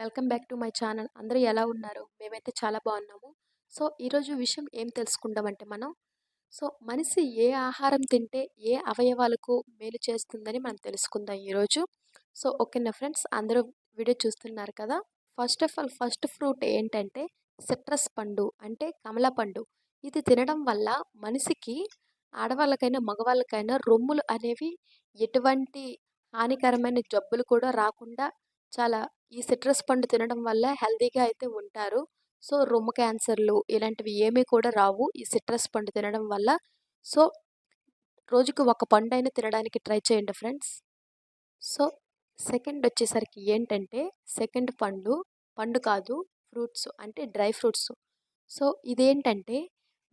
Welcome back to my channel. అందరూ ఎలా ఉన్నారు? మేమైతే చాలా బాగున్నాము. సో ఈరోజు విషయం ఏం తెలుసుకుందామంటే మనం సో మనిషి ఏ ఆహారం తింటే ఏ అవయవాలకు మేలు చేస్తుందని మనం తెలుసుకుందాం ఈరోజు సో ఓకేనా ఫ్రెండ్స్? అందరూ వీడియో చూస్తున్నారు కదా? First of all first fruit ఏంటంటే సిట్రస్ పండు అంటే కమల పండు. ఇది తినడం వల్ల మనిషికి ఆడవాళ్ళకైనా మగవాళ్ళకైనా రొమ్ములు అనేవి ఎటువంటి హానికరమైన జబ్బులు కూడా రాకుండా చాలా ఈ సిట్రస్ పండు తినడం వల్ల హెల్తీగా అయితే ఉంటారు. సో రొమ్ము క్యాన్సర్లు ఇలాంటివి ఏమీ కూడా రావు ఈ సిట్రస్ పండు తినడం వల్ల. సో రోజుకు ఒక పండు అయినా తినడానికి ట్రై చేయండి ఫ్రెండ్స్. సో సెకండ్ వచ్చేసరికి ఏంటంటే సెకండ్ పండు పండు కాదు ఫ్రూట్స్ అంటే డ్రై ఫ్రూట్స్. సో ఇదేంటంటే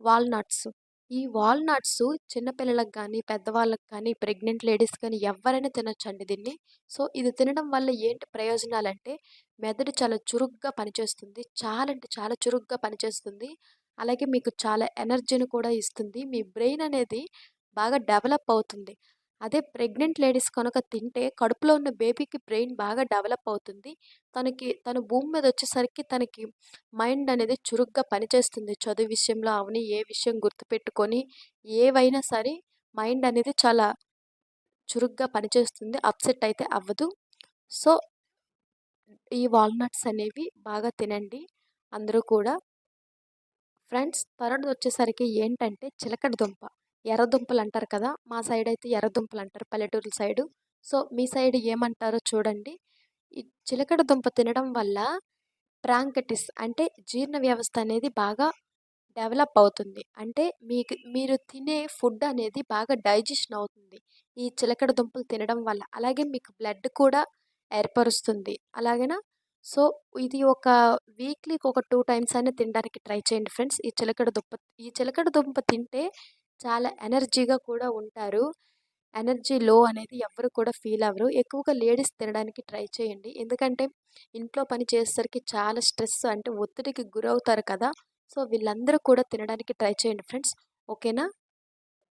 వాల్నట్స్. ఈ వాల్నట్స్ చిన్నపిల్లలకు కానీ పెద్దవాళ్ళకి కానీ ప్రెగ్నెంట్ లేడీస్ కానీ ఎవరైనా తినొచ్చండి దీన్ని. సో ఇది తినడం వల్ల ఏంటి ప్రయోజనాలు అంటే మెదడు చాలా చురుగ్గా పనిచేస్తుంది. చాలా అంటే చాలా చురుగ్గా పనిచేస్తుంది. అలాగే మీకు చాలా ఎనర్జీని కూడా ఇస్తుంది. మీ బ్రెయిన్ అనేది బాగా డెవలప్ అవుతుంది. అదే ప్రెగ్నెంట్ లేడీస్ కనుక తింటే కడుపులో ఉన్న బేబీకి బ్రెయిన్ బాగా డెవలప్ అవుతుంది. తనకి తను భూమి మీద వచ్చేసరికి తనకి మైండ్ అనేది చురుగ్గా పనిచేస్తుంది. చదువు విషయంలో అవని ఏ విషయం గుర్తుపెట్టుకొని ఏవైనా సరే మైండ్ అనేది చాలా చురుగ్గా పనిచేస్తుంది. అప్సెట్ అయితే అవ్వదు. సో ఈ వాల్నట్స్ అనేవి బాగా తినండి. అందరూ కూడా. ఫ్రెండ్స్ థర్డ్ వచ్చేసరికి ఏంటంటే చిలకడ దుంప. ఎర్రదుంపలు అంటారు కదా! మా సైడ్ అయితే ఎర్రదుంపలు అంటారు పల్లెటూరు సైడు. సో మీ సైడ్ ఏమంటారో చూడండి. ఈ చిలకడ దుంప తినడం వల్ల ట్రాంకటిస్ అంటే జీర్ణ వ్యవస్థ అనేది బాగా డెవలప్ అవుతుంది. అంటే మీకు మీరు తినే ఫుడ్ అనేది బాగా డైజెషన్ అవుతుంది. ఈ చిలకడ దుంపలు తినడం వల్ల. అలాగే మీకు బ్లడ్ కూడా ఏర్పరుస్తుంది. అలాగేనా? సో ఇది ఒక వీక్లీకి ఒక టూ టైమ్స్ అయినా తినడానికి ట్రై చేయండి ఫ్రెండ్స్. ఈ చిలకడ దుంప ఈ చిలకడ దుంప తింటే చాలా ఎనర్జీగా కూడా ఉంటారు. ఎనర్జీ లో అనేది ఎవరు కూడా ఫీల్ అవ్వరు. ఎక్కువగా లేడీస్ తినడానికి ట్రై చేయండి. ఎందుకంటే ఇంట్లో పని చేసేసరికి చాలా స్ట్రెస్ అంటే ఒత్తిడికి గురవుతారు కదా! సో వీళ్ళందరూ కూడా తినడానికి ట్రై చేయండి ఫ్రెండ్స్. ఓకేనా?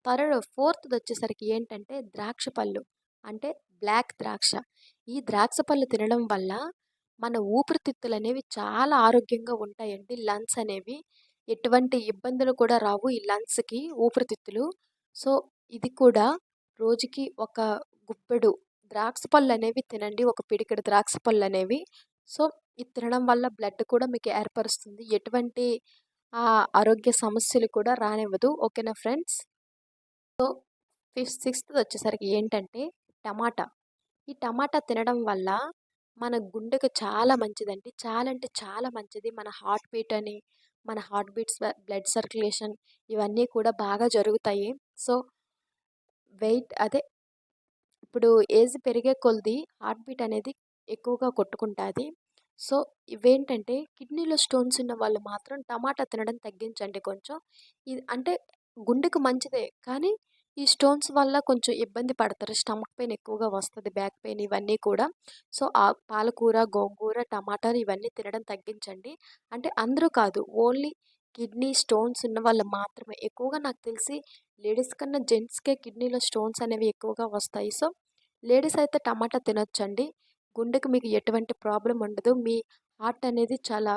థర్డ్ ఫోర్త్ వచ్చేసరికి ఏంటంటే ద్రాక్ష పళ్ళు. అంటే బ్లాక్ ద్రాక్ష. ఈ ద్రాక్ష పళ్ళు తినడం వల్ల మన ఊపిరితిత్తులు అనేవి చాలా ఆరోగ్యంగా ఉంటాయండి. లంగ్స్ అనేవి. ఎటువంటి ఇబ్బందులు కూడా రావు ఈ లంగ్స్కి ఊపిరితిత్తులు. సో ఇది కూడా రోజుకి ఒక గుప్పెడు. ద్రాక్ష పళ్ళు అనేవి తినండి ఒక పిడికెడు ద్రాక్ష పళ్ళు అనేవి. సో ఇది తినడం వల్ల బ్లడ్ కూడా మీకు ఏర్పరుస్తుంది. ఎటువంటి ఆరోగ్య సమస్యలు కూడా రానివ్వదు. ఓకేనా ఫ్రెండ్స్? సో ఫిఫ్త్ సిక్స్త్ వచ్చేసరికి ఏంటంటే టమాటా. ఈ టమాటా తినడం వల్ల మన గుండెకు చాలా మంచిదండి. చాలా అంటే చాలా మంచిది. మన హార్ట్ బీట్ అని మన హార్ట్ బీట్స్ బ్లడ్ సర్క్యులేషన్ ఇవన్నీ కూడా బాగా జరుగుతాయి. సో వెయిట్ అదే ఇప్పుడు ఏజ్ పెరిగే కొలది హార్ట్ బీట్ అనేది ఎక్కువగా కొట్టుకుంటుంది. సో ఇవేంటంటే కిడ్నీలో స్టోన్స్ ఉన్న వాళ్ళు మాత్రం టమాటా తినడం తగ్గించండి కొంచెం. ఇది అంటే గుండెకు మంచిదే కానీ ఈ స్టోన్స్ వల్ల కొంచెం ఇబ్బంది పడతారు. స్టమక్ పెయిన్ ఎక్కువగా వస్తుంది బ్యాక్ పెయిన్ ఇవన్నీ కూడా. సో ఆ పాలకూర గోంగూర టమాటాలు ఇవన్నీ తినడం తగ్గించండి. అంటే అందరూ కాదు ఓన్లీ కిడ్నీ స్టోన్స్ ఉన్న వాళ్ళు మాత్రమే. ఎక్కువగా నాకు తెలిసి లేడీస్ కన్నా జెంట్స్కే కిడ్నీలో స్టోన్స్ అనేవి ఎక్కువగా వస్తాయి. సో లేడీస్ అయితే టమాటా తినొచ్చండి. గుండెకు మీకు ఎటువంటి ప్రాబ్లం ఉండదు. మీ హార్ట్ అనేది చాలా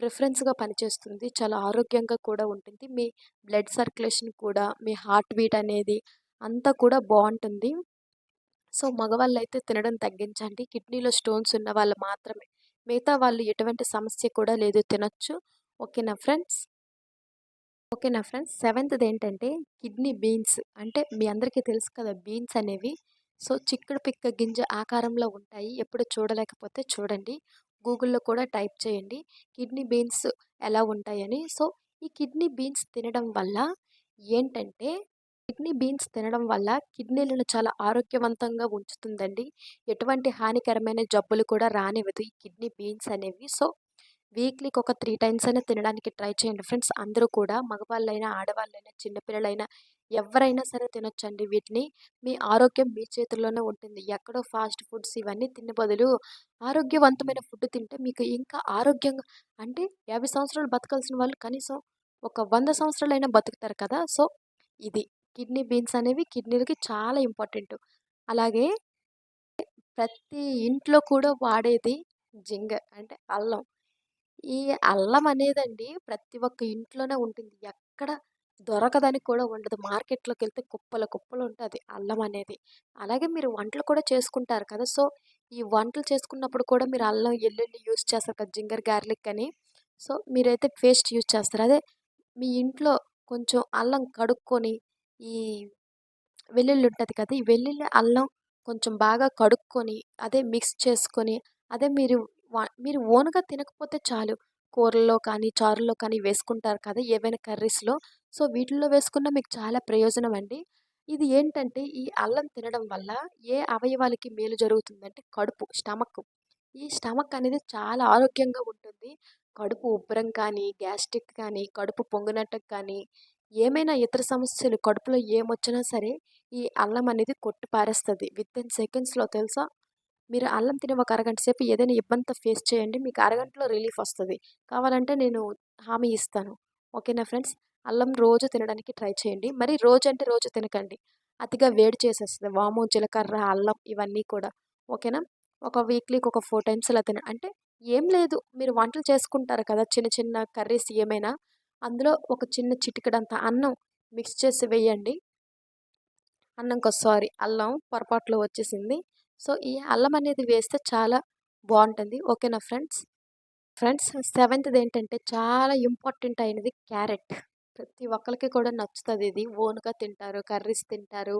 ప్రిఫరెన్స్గా పనిచేస్తుంది. చాలా ఆరోగ్యంగా కూడా ఉంటుంది. మీ బ్లడ్ సర్క్యులేషన్ కూడా మీ హార్ట్ బీట్ అనేది అంతా కూడా బాగుంటుంది. సో మగవాళ్ళు అయితే తినడం తగ్గించండి. కిడ్నీలో స్టోన్స్ ఉన్న వాళ్ళు మాత్రమే. మిగతా వాళ్ళు ఎటువంటి సమస్య కూడా లేదు. తినొచ్చు. ఓకేనా ఫ్రెండ్స్? ఓకేనా ఫ్రెండ్స్? సెవెంత్ది ఏంటంటే కిడ్నీ బీన్స్. అంటే మీ అందరికీ తెలుసు కదా బీన్స్ అనేవి. సో చిక్కుడు పిక్క గింజ ఆకారంలో ఉంటాయి. ఎప్పుడు చూడలేకపోతే చూడండి. గూగుల్లో కూడా టైప్ చేయండి. కిడ్నీ బీన్స్ ఎలా ఉంటాయని. సో ఈ కిడ్నీ బీన్స్ తినడం వల్ల ఏంటంటే కిడ్నీ బీన్స్ తినడం వల్ల కిడ్నీలను చాలా ఆరోగ్యవంతంగా ఉంచుతుందండి. ఎటువంటి హానికరమైన జబ్బులు కూడా రానివ్వదు ఈ కిడ్నీ బీన్స్ అనేవి. సో వీక్లీకి ఒక త్రీ టైమ్స్ అయినా తినడానికి ట్రై చేయండి ఫ్రెండ్స్. అందరూ కూడా మగవాళ్ళైనా ఆడవాళ్ళైనా చిన్నపిల్లలైనా ఎవరైనా సరే తినొచ్చండి వీటిని మీ ఆరోగ్యం మీ చేతుల్లోనే ఉంటుంది ఎక్కడో ఫాస్ట్ ఫుడ్స్ ఇవన్నీ తినే బదులు ఆరోగ్యవంతమైన ఫుడ్ తింటే మీకు ఇంకా ఆరోగ్యంగా అంటే యాభై సంవత్సరాలు బతకాల్సిన వాళ్ళు కనీసం ఒక వంద సంవత్సరాలైనా బతుకుతారు కదా సో ఇది కిడ్నీ బీన్స్ అనేవి కిడ్నీలకి చాలా ఇంపార్టెంట్ అలాగే ప్రతి ఇంట్లో కూడా వాడేది జింగర్ అంటే అల్లం. ఈ అల్లం అనేదండి ప్రతి ఒక్క ఇంట్లోనే ఉంటుంది. ఎక్కడ దొరకదని కూడా ఉండదు. మార్కెట్లోకి వెళ్తే కుప్పలు కుప్పలు ఉంటుంది అల్లం అనేది. అలాగే మీరు వంటలు కూడా చేసుకుంటారు కదా! సో, ఈ వంటలు చేసుకున్నప్పుడు కూడా మీరు అల్లం, ఎల్లుల్లి యూజ్ చేస్తారు కదా! జింగర్ గార్లిక్ అని. సో, మీరైతే పేస్ట్ యూజ్ చేస్తారు. అదే మీ ఇంట్లో కొంచెం అల్లం కడుక్కొని ఈ వెల్లుల్లి ఉంటుంది కదా! ఈ వెల్లుల్లి, అల్లం కొంచెం బాగా కడుక్కొని అదే మిక్స్ చేసుకొని అదే మీరు మీరు ఓన్‌గా తినకపోతే చాలు. కూరల్లో కానీ, చారుల్లో కానీ వేసుకుంటారు కదా! ఏవైనా కర్రీస్‌లో. సో, వీటిల్లో వేసుకున్న మీకు చాలా ప్రయోజనం అండి. ఇది ఏంటంటే ఈ అల్లం తినడం వల్ల ఏ అవయవాలకి మేలు జరుగుతుందంటే కడుపు, స్టమక్. ఈ స్టమక్ అనేది చాలా ఆరోగ్యంగా ఉంటుంది. కడుపు ఉబ్బరం కానీ, గ్యాస్ట్రిక్ కానీ, కడుపు పొంగినట్టుకు కానీ, ఏమైనా ఇతర సమస్యలు కడుపులో ఏమొచ్చినా సరే ఈ అల్లం అనేది కొట్టి విత్ ఇన్ సెకండ్స్‌లో తెలుసా? మీరు అల్లం తిని ఒక అరగంట సేపు ఏదైనా ఇబ్బంది ఫేస్ చేయండి. మీకు అరగంటలో రిలీఫ్ వస్తుంది కావాలంటే నేను హామీ ఇస్తాను. ఓకేనా ఫ్రెండ్స్? అల్లం రోజు తినడానికి ట్రై చేయండి. మరి రోజు అంటే రోజు తినకండి. అతిగా వేడి చేసేస్తుంది వాము, జీలకర్ర, అల్లం ఇవన్నీ కూడా. ఓకేనా? ఒక వీక్లీకి ఒక ఫోర్ టైమ్స్ అలా తిన అంటే ఏం లేదు. మీరు వంటలు చేసుకుంటారు కదా! చిన్న చిన్న కర్రీస్ ఏమైనా అందులో ఒక చిన్న చిటికడంత అన్నం మిక్స్ చేసి వేయండి. అన్నం సారీ అల్లం పొరపాటులో వచ్చేసింది. సో, ఈ అల్లం అనేది వేస్తే చాలా బాగుంటుంది ఓకేనా ఫ్రెండ్స్? ఫ్రెండ్స్ సెవెంత్‌ది ఏంటంటే చాలా ఇంపార్టెంట్ అయినది క్యారెట్. ప్రతి ఒక్కరికి కూడా నచ్చుతుంది ఇది. ఓన్‌గా తింటారు, కర్రీస్ తింటారు.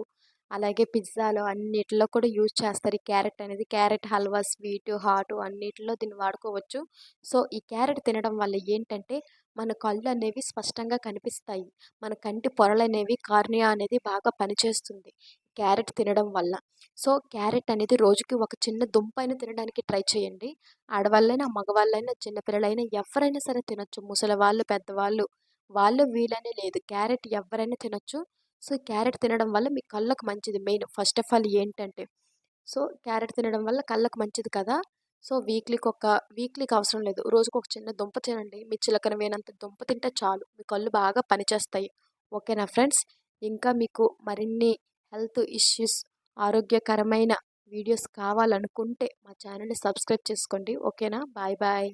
అలాగే పిజ్జాలో అన్నిటిలో కూడా యూజ్ చేస్తారు ఈ క్యారెట్ అనేది. క్యారెట్ హల్వా స్వీటు, హాటు అన్నిటిలో దీన్ని వాడుకోవచ్చు. సో, ఈ క్యారెట్ తినడం వల్ల ఏంటంటే మన కళ్ళు అనేవి స్పష్టంగా కనిపిస్తాయి. మన కంటి పొరలనేవి కార్నియా అనేది బాగా పనిచేస్తుంది. క్యారెట్ తినడం వల్ల. సో, క్యారెట్ అనేది రోజుకి ఒక చిన్న దుంపైన తినడానికి ట్రై చేయండి. ఆడవాళ్ళైనా, మగవాళ్ళైనా, చిన్నపిల్లలైనా ఎవరైనా సరే తినొచ్చు. ముసలి వాళ్ళు పెద్దవాళ్ళు, వాళ్ళు వీళ్ళని లేదు. క్యారెట్ ఎవరైనా తినొచ్చు. సో, క్యారెట్ తినడం వల్ల మీ కళ్ళకు మంచిది మెయిన్. ఫస్ట్ ఆఫ్ ఆల్ ఏంటంటే సో, క్యారెట్ తినడం వల్ల కళ్ళకు మంచిది కదా! సో, వీక్లీకి ఒక వీక్లీకి అవసరం లేదు. రోజుకు ఒక చిన్న దుంప తినండి. మీ చిలకన వేనంత దుంప తింటే చాలు. మీ కళ్ళు బాగా పనిచేస్తాయి. ఓకేనా ఫ్రెండ్స్? ఇంకా మీకు మరిన్ని హెల్త్ ఇష్యూస్, ఆరోగ్యకరమైన వీడియోస్ కావాలనుకుంటే మా ఛానల్‌ని సబ్స్క్రైబ్ చేసుకోండి. ఓకేనా? Bye bye.